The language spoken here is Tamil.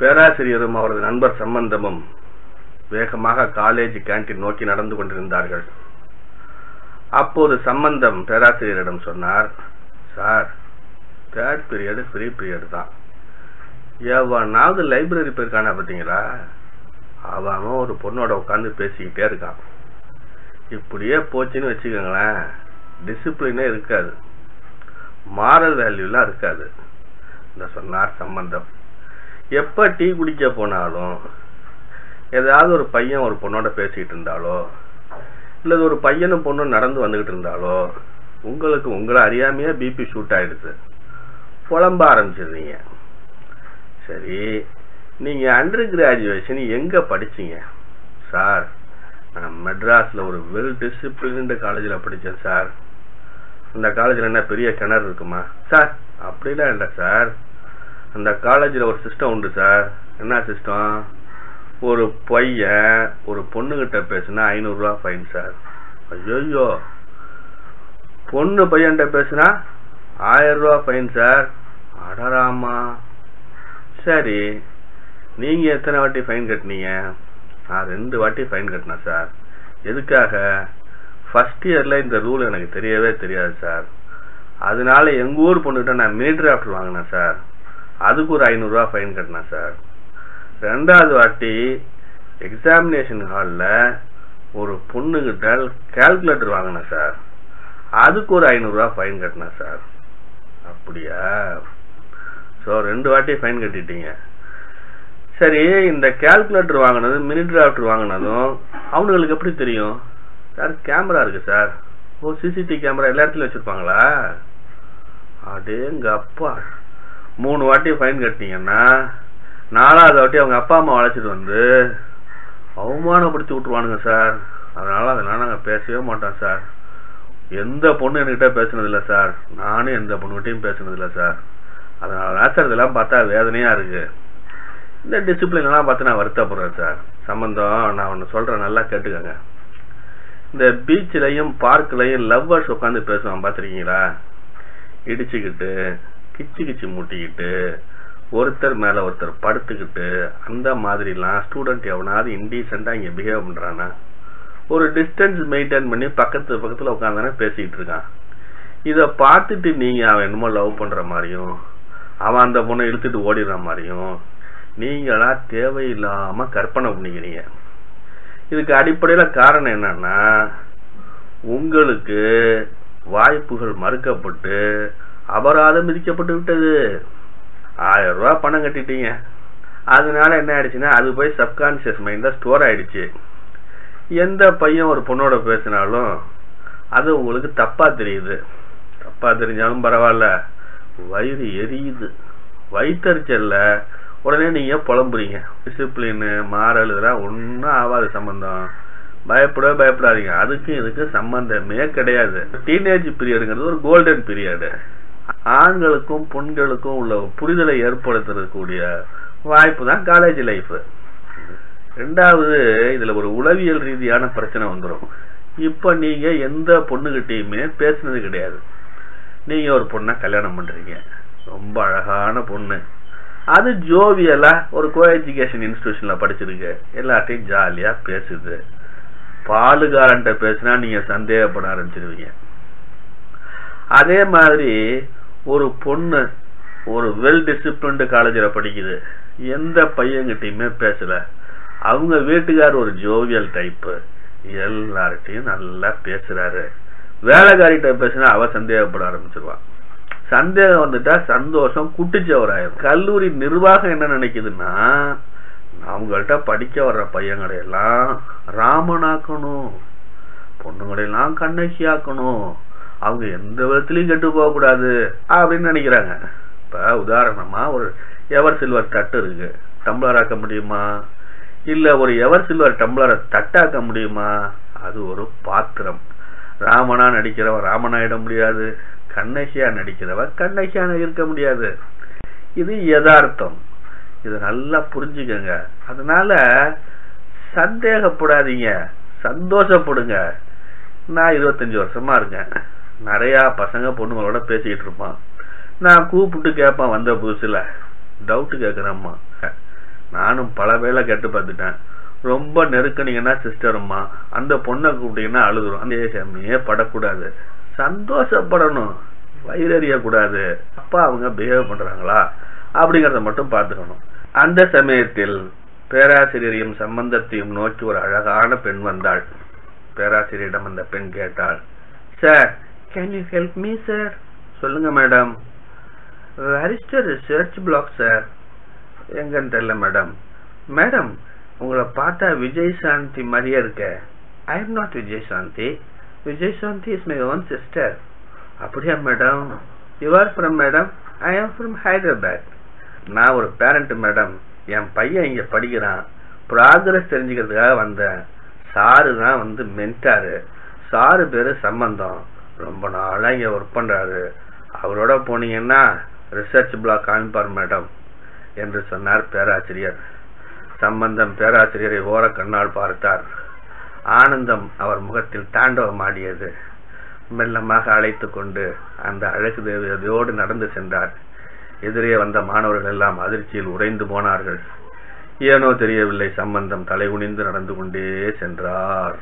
பேராசிரியரும் அவரது நண்பர் சம்பந்தமும் வேகமாக காலேஜ் கேண்டீன் நோக்கி நடந்து கொண்டிருந்தார்கள். அப்போது சம்பந்தம் பேராசிரியரிடம் சொன்னார் sir third period free period தான். எவனாவது லைப்ரரி போயிருக்கானா பார்த்தீங்களா? அவன் அவன் ஒரு பொண்ணோட உட்காந்து பேசிக்கிட்டே இருக்கான். இப்படியே போச்சுன்னு வச்சுக்கோங்களேன் டிசிப்ளினே இருக்காது. மாரல் வேல்யூலாம் இருக்காது. இந்த சொன்னார் சம்பந்தம். எப்ப டீ குடிக்க போனாலும் ஏதாவது ஒரு பையன் ஒரு பொண்ணோட பேசிக்கிட்டு இருந்தாலோ இல்லை ஒரு பையனும் பொண்ணும் நடந்து வந்துகிட்டு இருந்தாலோ உங்களுக்கு உங்களை அறியாமையே பிபி ஷூட் ஆயிடுது. புலம்ப ஆரம்பிச்சிடுறீங்க. சரி நீங்க அண்டர் கிராஜுவேஷன் எங்க படிச்சீங்க? சார் நான் மெட்ராஸ்ல ஒரு வெல் டிசிப்ளின்டு காலேஜில் படித்தேன் சார் அந்த காலேஜில் என்ன பெரிய கிணறு இருக்குமா? சார் அப்படிலாம் இல்லை சார் அந்த காலேஜில் ஒரு சிஸ்டம் உண்டு சார் என்ன சிஸ்டம் ஒரு பையன் ஒரு பொண்ணுகிட்ட பேசுனா ஐநூறுரூவா ஃபைன் சார் ஐயோ பொண்ணு பையன்கிட்ட பேசுனா ஆயிரரூவா ஃபைன் சார் அடராமா. சரி நீங்கள் எத்தனை வாட்டி ஃபைன் கட்டினீங்க? நான் ரெண்டு வாட்டி ஃபைன் கட்டினேன் சார் எதுக்காக? ஃபஸ்ட் இயரில் இந்த ரூல் எனக்கு தெரியவே தெரியாது சார் அதனால எங்கள் ஊர் பொண்ணுகிட்ட நான் மினி டிராஃப்ட் வாங்கினேன் சார் அதுக்கு ஒரு ஐநூறுரூவா ஃபைன் கட்டினேன் சார் ரெண்டாவது வாட்டி எக்ஸாமினேஷன் ஹாலில் ஒரு பொண்ணுக்கிட்ட கால்குலேட்டர் வாங்கினேன் சார் அதுக்கு ஒரு ஐநூறுரூவா ஃபைன் கட்டினேன் சார் அப்படியா? ஸோ ரெண்டு வாட்டி ஃபைன் கட்டிட்டீங்க. சரி இந்த கால்குலேட்டர் வாங்கினதும் மினி டிராஃப்டர் வாங்கினதும் அவனுங்களுக்கு எப்படி தெரியும்? சார் கேமரா இருக்கு சார் ஓ சிசிடிவி கேமரா எல்லா இடத்துலையும் வச்சுருப்பாங்களா? அடேங்க அப்பா மூணு வாட்டி ஃபைன் கட்டினீங்கன்னா நாலாவது வாட்டி அவங்க அப்பா அம்மா அழைச்சிட்டு வந்து அவமானப்படுத்தி விட்டுருவானுங்க சார். அதனால அதெல்லாம் நாங்கள் பேசவே மாட்டோம் சார். எந்த பொண்ணு என்கிட்ட பேசுனதில்ல சார்? நானும் எந்த பொண்ணுகிட்டையும் பேசுனதில்ல சார். அதனால தான் சார் இதெல்லாம் பார்த்தா வேதனையாக இருக்குது இந்த டிசிப்ளின்லாம் பார்த்து நான் வருத்தப்படுறேன் சார். சம்பந்தம் நான் ஒன்று சொல்கிறேன் நல்லா கேட்டுக்கோங்க. இந்த பீச்சிலையும் பார்க்லயும் லவ்வர்ஸ் உட்காந்து பேசுவான் பார்த்துருக்கீங்களா? இடிச்சுக்கிட்டு கிச்சு கிச்சு மூட்டிக்கிட்டு ஒருத்தர் மேல ஒருத்தர் படுத்துக்கிட்டு அந்த மாதிரிலாம் ஸ்டூடெண்ட் எவனாவது இன்டீசெண்டா இங்க பிஹேவ் பண்றானா ஒரு டிஸ்டன்ஸ் மெயின்டைன் பண்ணி பக்கத்து பக்கத்துல உட்காந்தானே பேசிக்கிட்டு இருக்கான். இத பார்த்துட்டு நீங்க அவன் என்னமோ லவ் பண்ற மாதிரியும் அவன் அந்த பொண்ணை இழுத்துட்டு ஓடிடுற மாதிரியும் நீங்களா தேவையில்லாம கற்பனை பண்ணிக்கிறீங்க. இதுக்கு அடிப்படையில காரணம் என்னன்னா உங்களுக்கு வாய்ப்புகள் மறுக்கப்பட்டு அபராதம் விதிக்கப்பட்டு விட்டது. ஆயிரம் ரூபா பணம் கட்டிட்டீங்க. அதனால என்ன ஆயிடுச்சுன்னா அது போய் சப்கான்சியஸ் மைண்ட்ல ஸ்டோர் ஆயிடுச்சு. எந்த பையன் ஒரு பொண்ணோட பேசினாலும் அது உங்களுக்கு தப்பா தெரியுது. தப்பா தெரிஞ்சாலும் பரவாயில்ல. வயிறு எரியுது. வயிற்றுச்சல்ல உடனே நீங்க புலம்புறீங்க. டிசிப்ளின் மாறல் இதெல்லாம் ஒன்றும் ஆகாது சம்பந்தம். பயப்படவே பயப்படாதீங்க. அதுக்கும் இதுக்கும் சம்பந்தமே கிடையாது. டீனேஜ் பீரியடுங்கிறது ஒரு கோல்டன் பீரியடு ஆண்களுக்கும் பெண்களுக்கும் உள்ள புரிதலை ஏற்படுத்தக்கூடிய வாய்ப்பு தான் காலேஜ் லைஃப் ரெண்டாவது இதுல ஒரு உளவியல் ரீதியான பிரச்சனை வந்துடும் இப்ப நீங்க எந்த பொண்ணுகிட்டயுமே பேசினது கிடையாது. நீங்க ஒரு பொண்ணை கல்யாணம் பண்றீங்க. ரொம்ப அழகான பொண்ணு. அது ஜோவியலா ஒரு கோ எஜுகேஷன் இன்ஸ்டிடியூஷன்ல படிச்சிருக்கு. எல்லாத்தையும் ஜாலியா பேசுது. பாலுகாரன்ட்ட பேசினா நீங்க சந்தேகப்பட ஆரம்பிச்சிருவீங்க. அதே மாதிரி ஒரு பொண்ணு ஒரு வெல் டிசிப்ளின்டு காலேஜில் படிக்குது. எந்த பையன்கிட்டையுமே பேசலை. அவங்க வீட்டுக்கார் ஒரு ஜோவியல் டைப்பு எல்லார்கிட்டையும் நல்லா பேசுகிறாரு வேலைக்காரிகிட்ட பேசினா அவ சந்தேகப்பட ஆரம்பிச்சிருவான் சந்தேகம் வந்துட்டா சந்தோஷம் குட்டிச்சவராயிரும். கல்லூரி நிர்வாகம் என்ன நினைக்குதுன்னா அவங்கள்ட்ட படிக்க வர்ற பையங்களை எல்லாம் ராமனாக்கணும். பொண்ணுங்களையெல்லாம் கண்ணகி ஆக்கணும் அவங்க எந்த விதத்துலையும் கெட்டு போகக்கூடாது அப்படின்னு நினைக்கிறாங்க. இப்போ உதாரணமாக ஒரு எவர் சில்வர் தட்டு இருக்கு. டம்ளர் ஆக்க முடியுமா? இல்லை ஒரு எவர் சில்வர் டம்ளரை தட்டாக்க முடியுமா? அது ஒரு பாத்திரம். ராமனா நடிக்கிறவன் ராமனாயிட முடியாது. கண்ணகியா நடிக்கிறவன் கண்ணகியா இருக்க முடியாது. இது யதார்த்தம். இதை நல்லா புரிஞ்சுக்கங்க. அதனால சந்தேகப்படாதீங்க. சந்தோஷப்படுங்க. நான் இருபத்தஞ்சு வருஷமா இருக்கேன். நிறையா பசங்க பொண்ணுங்களோட பேசிக்கிட்டு இருப்பான். நான் கூப்பிட்டு கேட்பேன் வந்த புதுசில். டவுட்டு கேட்குறேம்மா நானும் பல வேளை கேட்டு பார்த்துட்டேன். ரொம்ப நெருக்கினீங்கன்னா சிஸ்டரும்மா அந்த பொண்ணை கூப்பிட்டீங்கன்னா அழுதுரும். அந்த சாமியே படக்கூடாது. சந்தோஷப்படணும். வயிறறியக்கூடாது அப்பா அவங்க பிஹேவ் பண்ணுறாங்களா அப்படிங்கிறத மட்டும் பார்த்துக்கணும். அந்த சமயத்தில் பேராசிரியரையும் சம்பந்தத்தையும் நோக்கி ஒரு அழகான பெண் வந்தாள். பேராசிரியரிடம் அந்த பெண் கேட்டாள் sir can you help me sir சொல்லுங்க madam where is the research block sir எங்கன்னு தெரியல மேடம் மேடம் உங்களை பார்த்தா விஜய் சாந்தி மாதிரியே இருக்க. I am not Vijay Shanti. Vijay Shanti is my own sister அப்படியா madam you are from madam I am from Hyderabad நான் ஒரு பேரண்ட் மேடம் என் பையன் இங்கே படிக்கிறான். ப்ராக்ரஸ் தெரிஞ்சுக்கிறதுக்காக வந்தேன். சாரு தான் வந்து மென்டாரு சாரு பேர் சம்பந்தம். ரொம்ப நாளாக இங்கே ஒர்க் பண்ணுறாரு அவரோட போனீங்கன்னா ரிசர்ச் பிளாக் காமிப்பார் மேடம் என்று சொன்னார் பேராசிரியர். சம்பந்தம் பேராசிரியரை ஓர கண்ணால் பார்த்தார். ஆனந்தம் அவர் முகத்தில் தாண்டவமாடியது. மெல்லமாக அழைத்து கொண்டு அந்த அழகு தேவதையோடு நடந்து சென்றார். எதிரே வந்த மாணவர்கள் எல்லாம் அதிர்ச்சியில் உறைந்து போனார்கள். ஏனோ தெரியவில்லை சம்பந்தம் தலைகுனிந்து நடந்து கொண்டே சென்றார்.